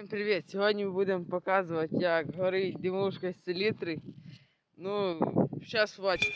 Всім привіт! Сьогодні ми будемо показувати, як горить димушка з селітри. Ну, зараз побачите.